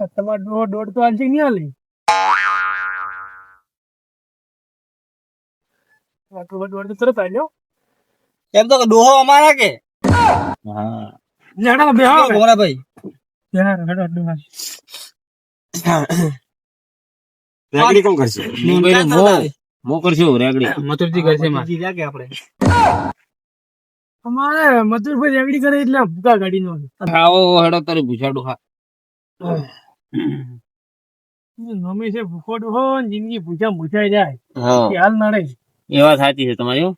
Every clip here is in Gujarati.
તમારે દોઢ દોઢ તો હાલશે નહીં હાલે? દોઢ દોઢ તો તરત હાલ્યો એમ તો ડોહો અમારા કે? હા. જાડા બે હા મોરા ભાઈ? યાર હેડો આટલું રેગડી કોણ કરશે? મો કરશું રેગડી મથુરજી કરશે માં જીવ્યા કે આપણે અમારે મથુરભાઈ રેગડી કરે એટલે ભૂકા ગાડી નો આવો હેડો તારે પૂછાડું હા. મમ્મી છે ભૂખો ડોહો જિંદગી ભૂચા ભૂચાઈ જાય. હા. એ હાલ નડે એ વાત સાચી છે તમારી હો.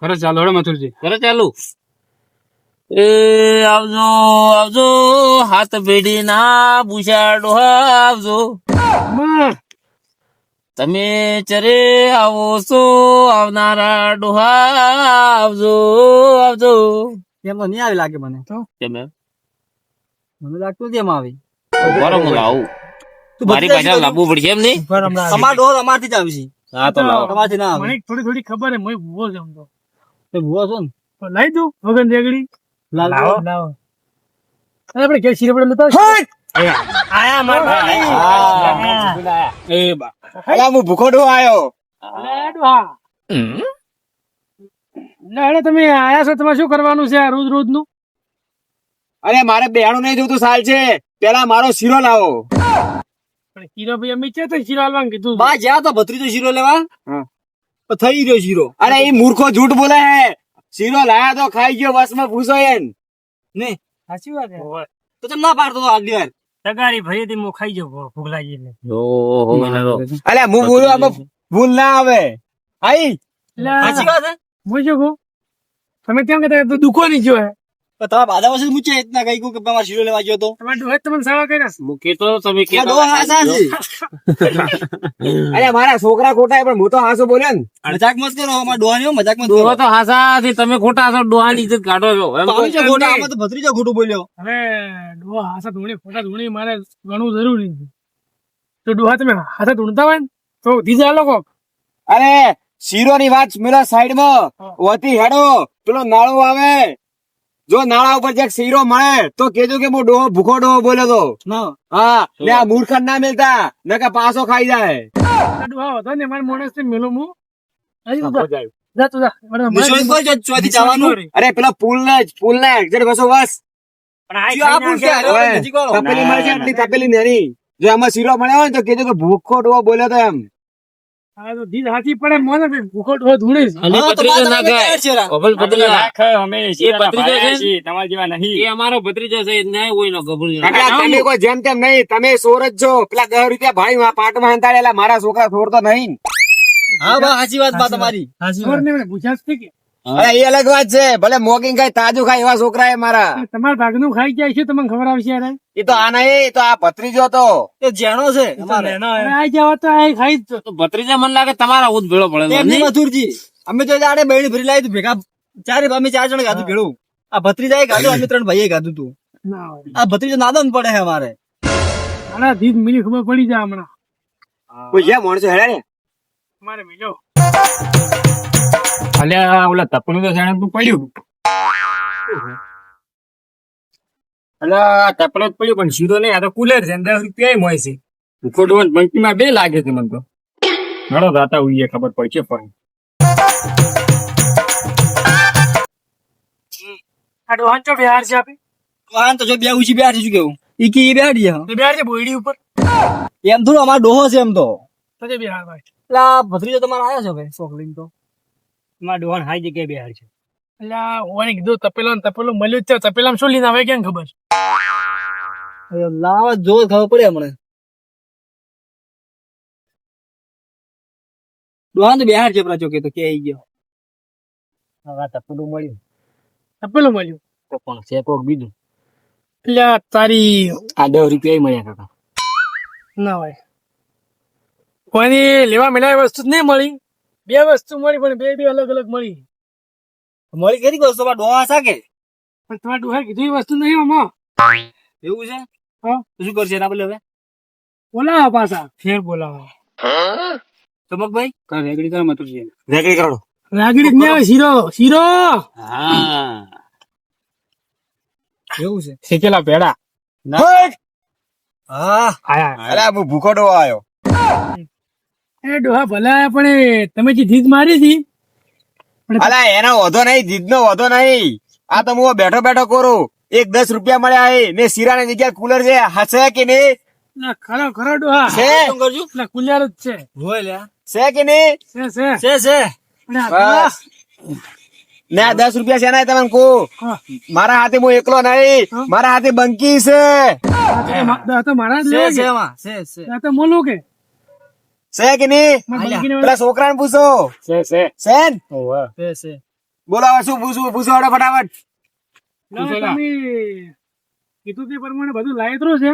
ખરે ચાલો હેડો મથુરજી. કરો ચાલુ? એ આવજો આવજો હાથ ભેડી ના પૂછાડો આવજો. તમે ચરે આવો છો આવનારા ડોહા આવજો આવજો. એમ તો નહીં આવી લાગે મને. કેમ એમ? મને લાગતું કેમ એમ આવી. બરો હું લાવું. મારી પાસે લાવવું પડશે એમ નહીં? ઉપર હમણાં આવી. અમાર ડોહો અમારથી જ આવશે. હા તો લાવો. તમારથી ના મને થોડી થોડી ખબર હે હું ભૂવો છું તો. તે ભૂવો છો ને? તો લાવી દઉં વગન રેગડી. લાવો. લાવો અરે આપણે લેતા આયા મારા એ બા. અલા હું તમે આયા છો તમારે શું કરવાનું છે રોજ રોજનું અરે મારે બેહાણું નહીં જોતું સાલ છે. પેલા મારો શીરો લાવો. પણ શીરો ભાઈ અમે ક્યાં તો શીરો હાલવાનું કીધું બા જ્યાં તો ભત્રીજો શીરો લેવા. થઈ ગયો શીરો. અરે એ મૂર્ખો જૂઠ બોલે હે. શીરો લાયા તો ખાઈ ગયો બસમાં ભૂસો એન. ને? સાચી વાત છે. તો તમે ના પાડતો આગલી વાર તગારી ભરી હતી હું ખાઈ ભૂખ લાગી એટલે ઓહો મને તો અલે હું બોલું આમાં ભૂલ ના આવે. આઈ. સાચી વાત હે? હું શું કહું? તમે કેમ કહેતા તું દુખો નહીં જો હે પણ તમારા બાદા પાસે મૂચે ઇતના કઈ કે મારા શીરો લેવા ગયો તો? તમારે ડોહે તમને સાવા કર્યા હું કેતો તમે આ ડોહા હાસા છે. અરે મારા છોકરા ખોટા પણ હું તો હાસો બોલ્યો ને. મજાક મત કરો અમારા ડોહા ની મજાક મત ડોહો તો હાસા છે તમે ખોટા છો ડોહાની ઇજ્જત કાઢો છો. એમ તો કહો. અમે જો ખોટા આમાં તો ભત્રીજો ખોટું બોલ્યો. હવે ડોહા હાસા ધૂણી ખોટા ધૂણી મારે ઘણું જરૂરી છે. તો ડોહા તમે હાથા ધૂણતા હોય ને તો દીધા લોકો. અરે શીરો ની વાત મેલા સાઈડમાં વતી હેડો પેલો નાળો આવે. જો નાળા ઉપર જ્યાં શીરો મળે તો કેજો કે હું ડોહો ભૂખો ડોહો બોલ્યો તો. હા. ને આ મૂર્ખ ના મિલતા ને કે પાસો ખાઈ જાય. ડોહા હતો ને મારા માણસ ને મેલો હું. અરે પેલા પુલ ને પુલ ને એક્ઝેટ બસો બસ. પણ આ જો આ પુલ છે, ખાઈને અરે, તપેલી મળે છે તપેલી નેની જો આમાં શીરો મળ્યો હોય ને તો કેજો કે ભૂખો ડોહો બોલ્યો તો એમ. દીધ હાથી પડે મને બી ભૂખો ડોહો ધૂણે અને ભત્રીજો ના ખાય અભલ ભત્રીજો એ ભત્રીજો છે તમારા જેવા નહીં. એ અમારો ભત્રીજો છે નો તમે કોઈ જેમ તેમ નહીં તમે સોરજ છો. પેલા દસ રૂપિયા ભાઈ માં પાટમાં હંતાડેલા મારા છોકરા છોડતો નહીં. હા બા સાચી વાત બા તમારી. પૂછ્યા કે અરે એ અલગ વાત છે. ભલે મોકિંગ ખાય તાજું ખાય એવા છોકરા એ મારા. તમારા ભાગનું ખાઈ જાય છે તમને ખબર આવશે એ તો આ નહીં એ તો આ ભત્રીજો તો. એ જેણો છે આ જાવ તો આ ખાઈ ભત્રીજા મને લાગે તમારા ઉદ ભેળો પડે એમની મથુરજી અમે તો આડે બહેણી ભરી લાવી તું ભેગા ચારે અમે ચાર જણ ગાધું ભેળું. આ ભત્રીજા એ ગાધું અમે ત્રણ ભાઈએ ગાધું તું. આ ભત્રીજો નાદન પડે છે અમારે. આના દીધ મિલી ખબર પડી જાય હમણાં. કોઈ જે માણસો હેડે ને. મારે મિલો. અલ્યા ઓલા તપનું તો જાણે તું પડ્યું. અલ્યા તપલો જ પડ્યું પણ સીધો નહીં આ તો કુલર છે દસ રૂપિયા મોય છે. ખોટું બંકીમાં બે લાગે છે મને તો. ઘણો રાતા ઉઈએ ખબર પડશે પણ બિહાર છે આપી? વાહન તો જો બે ઉછી બેઠી છું કેવું? ઈ કે ઈ બેઠી છે છે બોયડી ઉપર? એમ થોડું અમારો ડોહો છે એમ તો. તો તે બિહાર ભાઈ આ ભત્રીજો તમારો આવ્યો છે ભાઈ સોકલિંગ તો. માં ડોહણ હાઈ જગ્યાએ બિહાર છે. એટલે ઓને કીધું તપેલો ને તપેલો મળ્યું જ છે તપેલામાં શું લીધા આવે કેમ ખબર? લાવા જોર ખબર પડે હમણે. ડોહણ તો બિહાર છે પેલા ચોકે તો કે ગયો. હવે તપેલું મળ્યું. તપેલું મળ્યું? તો પણ છે કોક બીજું. એટલે તારી આ દસ રૂપિયા મળ્યા કાકા. ના હોય. કોઈની લેવા મેળાવી વસ્તુ જ નહીં મળી. બે વસ્તુ મળી પણ બે બે અલગ અલગ મળી. મળી કેટલી વસ્તુ? ડોહા સાકે પણ તમારે ડોહા કીધું એ વસ્તુ નહીં આમાં. એવું છે? હા. શું કરશે એના બદલે હવે? બોલાવા પાછા. ફેર બોલાવા. ચમકભાઈ કાં રેગડી કરો મતું છે. રેકડી કરો રાગડી જ શીરો શીરો! હા. એવું છે. શેકેલા પેડા. હા? આયા. અરે હું ભૂખો ડોહો આવ્યો એ ડોહા ભલા પણ તમે જે જીદ મારી હતી અલા એનો વધો નહીં જીદનો વધો નહીં. આ તો હું બેઠો બેઠો કરું. એક દસ રૂપિયા મળ્યા હે. ને શીરાની જગ્યા કુલર છે. હસે કે નહીં? ના ખરો ખરો ડોહા. છે? ના કુલર જ છે. હોય લ્યા છે કે નહીં? છે છે. છે ને દસ રૂપિયા છે ના તમે કહું. મારા હાથે હું એકલો નહીં. મારા હાથે બંકી છે. મારા છે છે છે. છે તો મોલું કે. છે કે નહીં પેલા છોકરાને પૂછો. છે છે છે ને? છે છે બોલો હવે શું પૂછવું? પૂછો ફટાફટ. તમે કીધું તે પ્રમાણે બધું લાયતરું છે.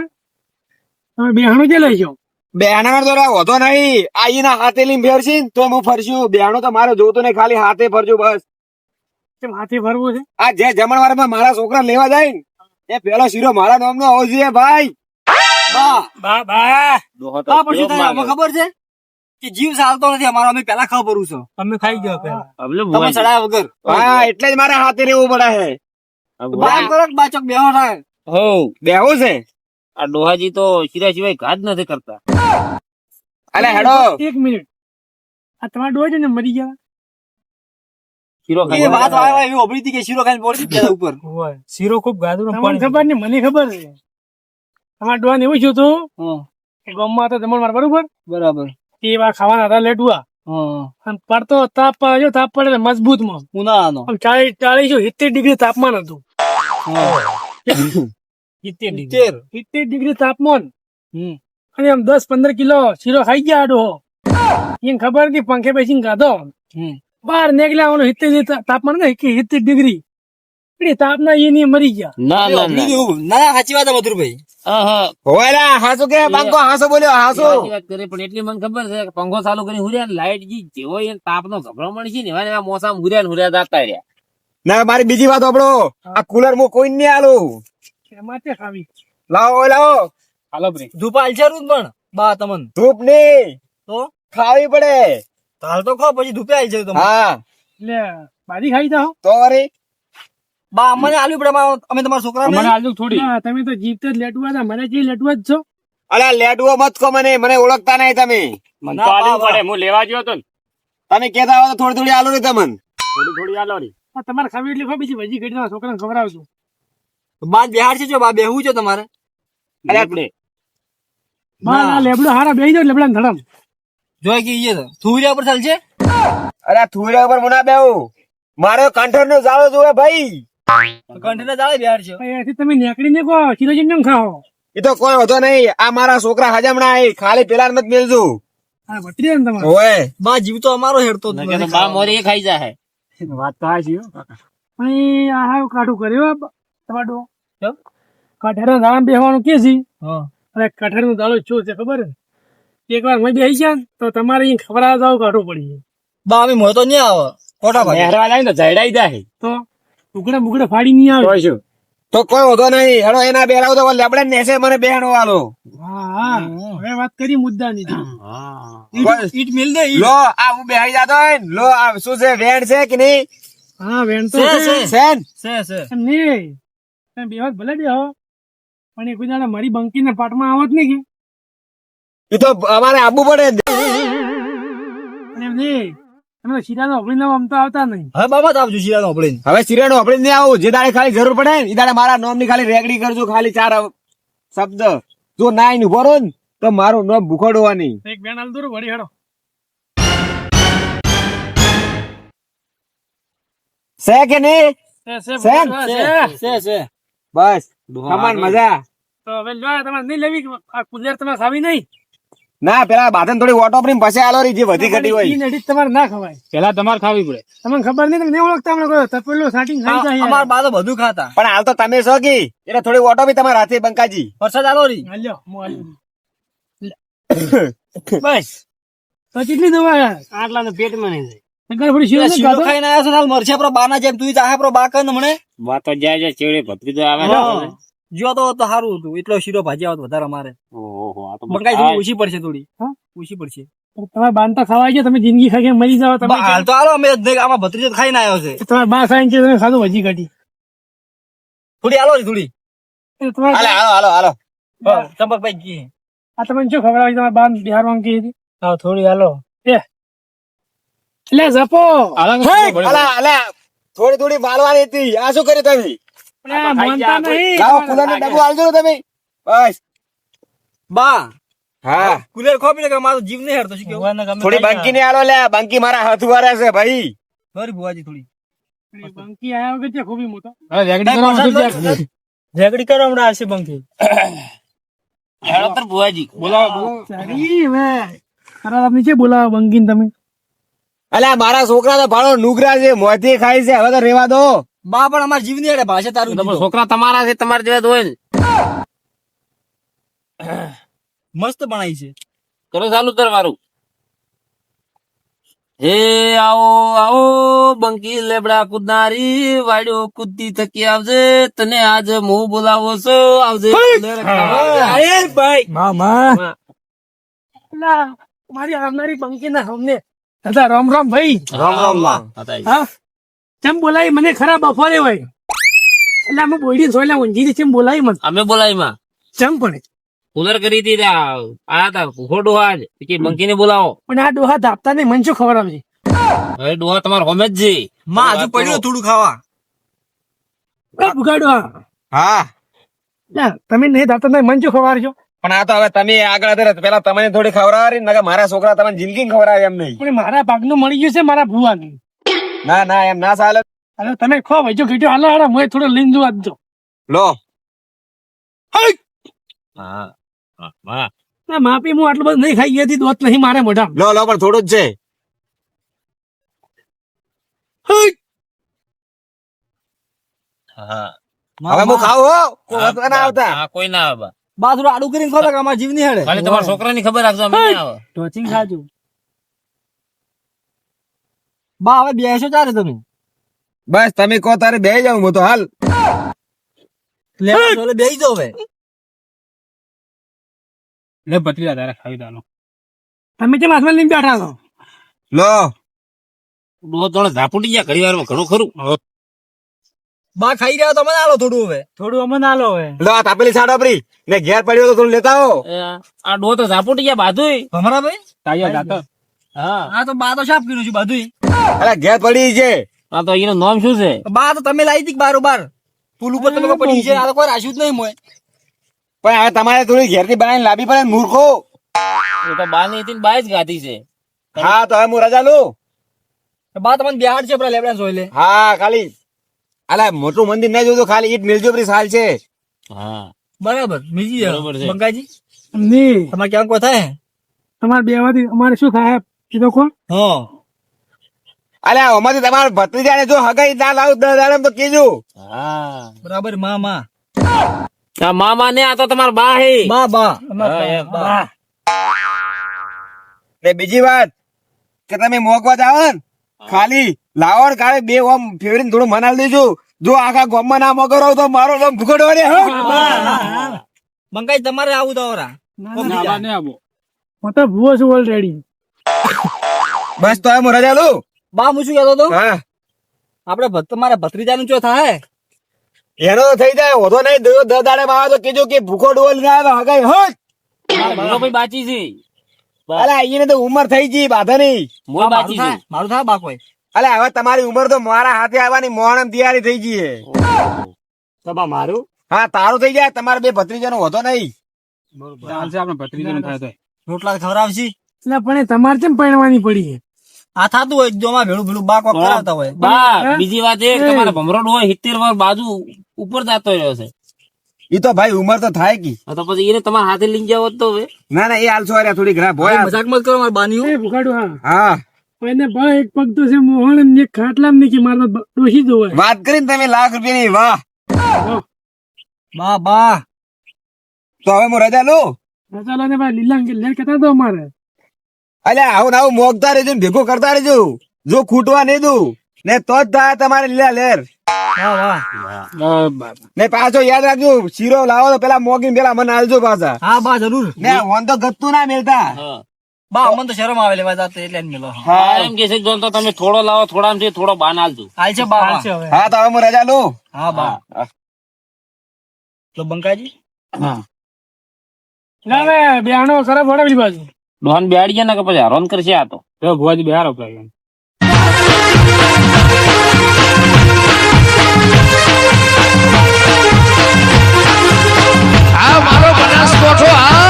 તમે બેહાણું જે જાઓ? બેહાણા તો વધો નહીં. આઈના હાથે લઈને ફેરશી તો હું ફરશું. બેહાણો તો મારે જોતો નહીં ખાલી હાથે ફરજો બસ. કેમ હાથે ફરવું છે? આ જે જમણવારમાં મારા છોકરા લેવા જાય ને એ પેલો શીરો મારા નામનો હોવો જોઈએ ભાઈ. બા બા. બા. ખબર છે? કે જીવ ચાલતો નથી અમારો અમે પેલા ખબર છું છો. અમે ખાઈ ગયો પેલા તમે ચડાયા વગર. હા એટલે જ મારા હાથે રહેવું પડે હે. બાર કરો બાચક બેહો થાય. હો બેહો છે. આ ડોહાજી તો શિરા સિવાય ઘાત નથી કરતા. અલે હેડો. એક મિનિટ. આ તમારા ડોહાજી છે ને મરી ગયા? શીરો એ ખાઈ વાત આવે એવી ઓબળી હતી કે શીરો ખાઈને પડી ગયા ઉપર. શીરો ખૂબ તમને ખબર ને મને ખબર છે. તમારા ડોહાને એવું થયું હતું ગામમાં હતા તમારે બરોબર? બરાબર. એ વા ખાવાના હતા અને પડતો તાપ જો તાપ પડે મજબૂતમાં ઉનાળાનો. ચાલીસ ચાલીસ સિત્તેર ડિગ્રી તાપમાન હતું. સિત્તેર તેર સિત્તેર. ડિગ્રી તાપમાન. અને આમ દસ પંદર કિલો શીરો ખાઈ ગયા આડો. એને ખબર હતી પંખે બેસીને ખાધો બહાર નીકળ્યા સિત્તેર તાપમાન સિત્તેર ડિગ્રી. એટલે તાપના એની મરી ગયા. ના ના ના. ગયું. ના ના સાચી વાત મધુરભાઈ. હા હા હોયલા હાસુ કે બાંકો હાસુ બોલ્યો હાસુ. સાચી વાત કરી પણ એટલી મને ખબર છે કે પંખો ચાલુ કરી હુર્યા લાઈટ જી જેવો તાપ નો ગભરામણ છે ને એવા એવા મોસમ હુર્યા ને હુર્યા દાતા રહ્યા. ના મારી બીજી વાત આપડો આ કુલર હું કોઈ નહીં આલું. એમાં ખાવી. લાવો લાવો. હાલો બ્રેક ધૂપાલ છે રૂદ પણ બા તમન. ધૂપ નહીં. તો? ખાવી પડે. હાલ તો ખો પછી ધૂપે આવી જાય તમે હા. એટલે બાજી ખાઈ જાઓ. તો વળી બા અમને આલુ પડે અમે તમારા છોકરા મને આજુ થોડી. ના, તમે તો જીવતે જ લેટવા હતા. મને જે લેટવા જ છો. અલા લેટવો મત કો મને મને ઓળખતા નહીં તમે. મને તો આલુ પડે. હું લેવા ગયો તો તમે કેતા હો તો થોડી થોડી આલો ને તમને. થોડી થોડી આલો રે તમારે ખાવી એટલે બીજી ભજી કરી તમારા છોકરાને ખવડાવશું બા બિહાર છે જો બા બેહવું છે તમારે. અરે આપણે બા ના. લેબડો હારા બેહી જો લેબડા ધડમ. જોઈ કે ઈએ થુરિયા પર ચાલશે? અરે થુરિયા ઉપર મુના બેહું. મારો કંઠર નો જાળો જોવે ભાઈ. કંઠીને ચાલે બિહાર છે. અહીંયાથી તમે નીકળીને કહો શીરોજી કેમ ખાઓ? એ તો કોઈ વધો નહીં. આ મારા છોકરા હજમણા આઈ. ખાલી પેલા મત મેલજો હા ભત્રી ને તમારે. ઓય. બા જીવ તો અમારો હેડતો જ નકર તો નથી. બા મોરી એ ખાઈ જાય વાત તો આ છે હો આ હાવ કાઠું કર્યો તમારો કઠેર દાણા કે છે? હા. કઠેરનું દાડો શું છે ખબર એક વાર મેં બેસી ગયા તો તમારે અહીં ખબર જાવ કાઢવું પડી બા અમે મોય તો નહીં આવે ખોટા જાય તો જયડાઈ જાય તો? ટુકડા બુકડા ફાડી નહીં આવે. શું? તો કોઈ વધો નહીં. હેડો એના બેરાવ તો લેબડે નેસે મને બેહણો વાલો હા હા. હવે વાત કરી મુદ્દાની. હા. ઈટ મિલ દે લો આ હું બેહી જાતો હોય લો આ શું છે વેણ છે કે નહીં? હા વેણ તો છે, સેન? છે. છે. નહીં. તમે બે વાત ભલે બેહો પણ એક દાડા મારી બંકી ને પાટમાં આવત નહીં કે. એ તો અમારે આવવું પડે. એમ નહીં. તમે શીરાનો અભડીને આમ તો આવતા નહીં. હવે બાબત આવજો શિયાળો આપણે હવે સિરિયલ આપણે નહીં આવું. જે દાડે ખાલી જરૂર પડે ને એ દાડે મારા નામની ખાલી રેગડી કરજો ખાલી ચાર શબ્દ. જો ના આઈને ઊભો ને તો મારું નામ ભૂખડવાની. એક બેન હાલ દોરો વળી હેડો. કે નહીં? છે બસ. સમાન મજા. તો હવે લો તમારે નહીં લેવી આ કુલેર તમારે ખાવી નહીં? ના પેલા બાધન થોડી ઓટો પડીને પછી આલો રહી જે વધી ઘટી હોય. નડી તમારે ના ખવાય. પેલા તમારે ખાવી પડે. તમને ખબર નહીં તમે ઓળખતા અમને કોઈ તપેલું સાટીને ખાઈ જાય અમાર બા તો બધું ખાતા. પણ હાલ તો તમે છો કે? એટલે થોડી ઓટો બી તમારા હાથે બંકાજી વરસાદ આલો રહી હાલ્યો હું હાલ્યો. બસ. તો કેટલી દવા આટલા તો પેટમાં નહીં જાય. મરશે આપણો બાના જેમ તું આપણો બા કર ને મને વાતો જાય જાય ચેડે ભત્રી તો આવે. જો તો તો સારું હતું. એટલો શીરો ભાજી આવતો વધારે અમારે. ઓહો આ તો બંકાઈ થોડી ઓછી પડશે થોડી. ઓછી પડશે. તમારે બાંધતા ખવાય છે તમે જિંદગી ખાઈ મરી જાવ તમે હાલ તો હાલો અમે આમાં ભત્રીજો ખાઈને આવ્યો છે. તમારે બા ખાઈને છે તમે ખાધું ભજી કાઢી થોડી હાલો થોડી. હાલો હાલો હાલો હાલો. ચંપકભાઈ જી આ તમને શું ખબર આવી તમારે બાંધ બિહારમાં કી હતી? હા થોડી હાલો. એટલે જપો. હાલા હાલા થોડી થોડી બાળવાની હતી. આ શું કર્યું તમે? લાવો કુલર નો ડબ્બો આલજો તમે. બસ. બા. હા. કુલેર ખોપી કે મારો જીવ નહીં હરતો શું કેવું થોડી બંકી ને આલો લે બંકી મારા હાથ વારે છે ભાઈ. સોરી બુવાજી થોડી. બંકી આયા વગર છે ખૂબી મોટો ઝઘડી કરો હમણાં આવશે બંકી. હેડો તાર ભુવાજી સારી વે ખરા તમે બોલાવો બંકીને તમે? અલ્યા મારા છોકરા તો ભાડો નુગરા છે મોતી ખાય છે હવે તો રેવા દો. બા પણ અમાર જીવ નહીં ભાષા તારું છોકરા તમારા છે તમારા જેવા જ મસ્ત બનાવી છે. કરો ચાલુ તમારું હે આવો આવો બંકી લેબડા કુદનારી વાડ્યો કુદતી થકી આવજે. તને આજ હું બોલાવો છો આવજે. ભાઈ. મામા. મારી આવનારી બંકી ના અમને દાદા રામ રામ ભાઈ. રામ રામ હા. ચમ બોલાવી મને ખરા બફોરે હોય એટલે અમે બોડી સોયલા ઊંઘી ચમ બોલાવી મને. અમે બોલાવી માં ચમ પણ. કુલર કરી હતી આ તા ખોટું આજ કે બંકી ને બોલાવો. પણ આ ડોહા ધાપતા નહીં મને શું ખબર આવશે હવે ડોહા તમારે હોમે જ છે. માં હજુ પડ્યું થોડું ખાવા. એ ભૂખા ડોહા હા. ના તમે નહીં ધાપતા નહીં મને શું ખબર છો? પણ આ તો હવે તમે આગળ હતા પેલા તમને થોડી ખવડાવી નકર મારા છોકરા તમને જિંદગી ખવડાવે એમ નહીં. પણ મારા ભાગનું મળી ગયું છે મારા ભુવાનું. ના ના એમ ના ચાલે. અરે તમે ખો ભાઈ જો કીધું હાલો હાલો હું થોડો લઈને જોવા દો લો હા હા, ના માપી હું આટલું બધું નહીં ખાઈ ગઈ હતી દોત નહીં મારે મોઢા લો લો પણ થોડું જ છે. હા. હવે હું ખાવ હો? ના આવતા. હા, કોઈ ના આવે. બા. બા આડું કરીને ખોલે કે અમાર જીવ નહીં હેડે ખાલી તમારા છોકરાની ખબર રાખજો અમે આવે. ટોચિંગ ખાજો. બા હવે બેસો ચાલે તમે. બસ તમે કહો તારે બે જાવ હું તો હાલ. લેવા ચોલે બેસી જાઓ હવે. લે પતરી તારે ખાવી દાલો તમે કેમ હાથમાં લઈને બેઠા છો? લો. ડોહો તો ઝાપુટી ગયા ઘડી વારમાં ઘણું ખરું. બા ખાઈ રહ્યા તો મને આલો થોડું હવે. થોડું અમને આલો લો હવે. લો આ તાપેલી સાડ વાપરી. ને ઘેર પડ્યો તો થોડું લેતા આવો. આ ડો તો ઝાપુટી ગયા બાધુય. ભમરા ભાઈ તાયા જાતો હા આ તો બા તો સાફ કર્યું છે બધું અરે ઘેર પડી છે. આ તો એનું નામ શું છે? બા તો તમે લાવી હતી બારો બાર પુલ ઉપર તમે પડી છે? આ તો કોઈ રાખ્યું જ નહીં મોય. પણ હવે તમારે થોડી ઘેરથી બનાવીને લાવી પડે મૂર્ખો. એ તો બા ની હતી બાય જ ગાતી છે. હા તો હવે હું રજા લઉં. બા તમને બિહાર છે પેલા લેબડા જોઈ લે. હા ખાલી. અલા મોટું મંદિર ના જોયું ખાલી ઈટ મિલજો પરી સાલ છે. હા. બરાબર. મિજી બરાબર છે. બંગાજી? નહીં. તમારે ક્યાં કોઈ થાય? તમારે બે વાથી અમારે શું થાય? કીધો કોણ? હા. અલ્યા આમાંથી તમારા ભત્રીજાને જો હગાઈ ના લાવ દસ દાડમ તો કેજો હા. બરાબર મામા આ મામા ને આ તો તમારા બા હે. બા બા. હા, ને બીજી વાત કે તમે મોકવા જાવ ને ખાલી લાવો ને કાલે બે ઓમ ફેવરીને થોડું મનાલ દેજો. જો આખા ગામમાં ના મગર તો મારો તો ભૂખડો ને મંગાઈ તમારે આવું તો ઓરા. ને આવો. હું તો ભૂવો છું ઓલરેડી બસ તો હું રજા લઉં બા હું શું કહેતો હતો? હા. આપડે તમારે મારા ભત્રીજાનું ચો થાય? એનો તો થઈ જાય ઓધો નહીં દયો દર દાડે માં તો કેજો કે ભૂખો ડોલ ના આવે તો હગાઈ હોત મારો ભાઈ બાચી છે. અરે એને તો ઉંમર થઈ ગઈ બાધા નહીં. મોય બાચી છે. મારું થાય બા કોઈ હવે તમારી ઉંમર તો મારા હાથે આવવાની મોણમ તૈયારી થઈ ગઈ છે સભા મારું? હા તારું થઈ જાય તમારે બે ભત્રીજાનો હોતો નહીં. ચાલશે આપણે ભત્રીજાનો થાય તો. રોટલા ખવડાવશી? એટલે પણ તમારે કેમ પરણવાની પડી આ થાતું હોય જોમાં ભેળું ભેળું બા કોક કરાવતા હોય. બા બીજી વાત એ તમારા ભમરોડ હોય સિત્તેર વર્ષ બાજુ ઉપર જતો રહ્યો છે. એ તો ભાઈ ઉંમર તો થાય કી. તો પછી એને તમારા હાથે લઈ જાવ તો હવે. ના ના એ આલસો આર્યા થોડી ઘણા ભોય મજાક મત કરો મારા બાની એ ભૂખાડું હા. હા. એને ભાઈ એક પગ તો છે મોહન ને ખાટલામ નહીં કે મારે તો ડોસી દો હોય. વાત કરીને તમે લાખ રૂપિયા ની વાહ બા બા. તો હવે હું રજા લઉં? રજા ને ભાઈ લીલા લેર કેતા તો અમારે. અલ્યા આવું ને આવું મોગતા રહેજો ભેગો કરતા રહેજો. જો ખૂટવા નહીં દઉં ને તો જ થાય તમારે લીલા લેર. ને પાછો યાદ રાખજો શીરો લાવો તો પેલા મોગીને પેલા મને આલજો પાછા. હા બા જરૂર. ને ઓન તો ગત્તું ના મેળતા બા અમને તો શરમ આવે લેવા જાતે એટલે મેલો. હા, એમ કે છે જોન તો તમે થોડો લાવો થોડા થોડો બાન આલજો. હાલ છે બા હવે હા. તો હવે હું રજા લઉં. હા બા. તો બંકાજી. હા. ના બે બેહાનો ખરાબ વડાવી બાજુ. ડોહન બેહાડી ગયા ને કે પછી હરોન કરશે આ તો? જો ભુવાજી બેહારો ભાઈ આ મારો બનાસકોઠો આ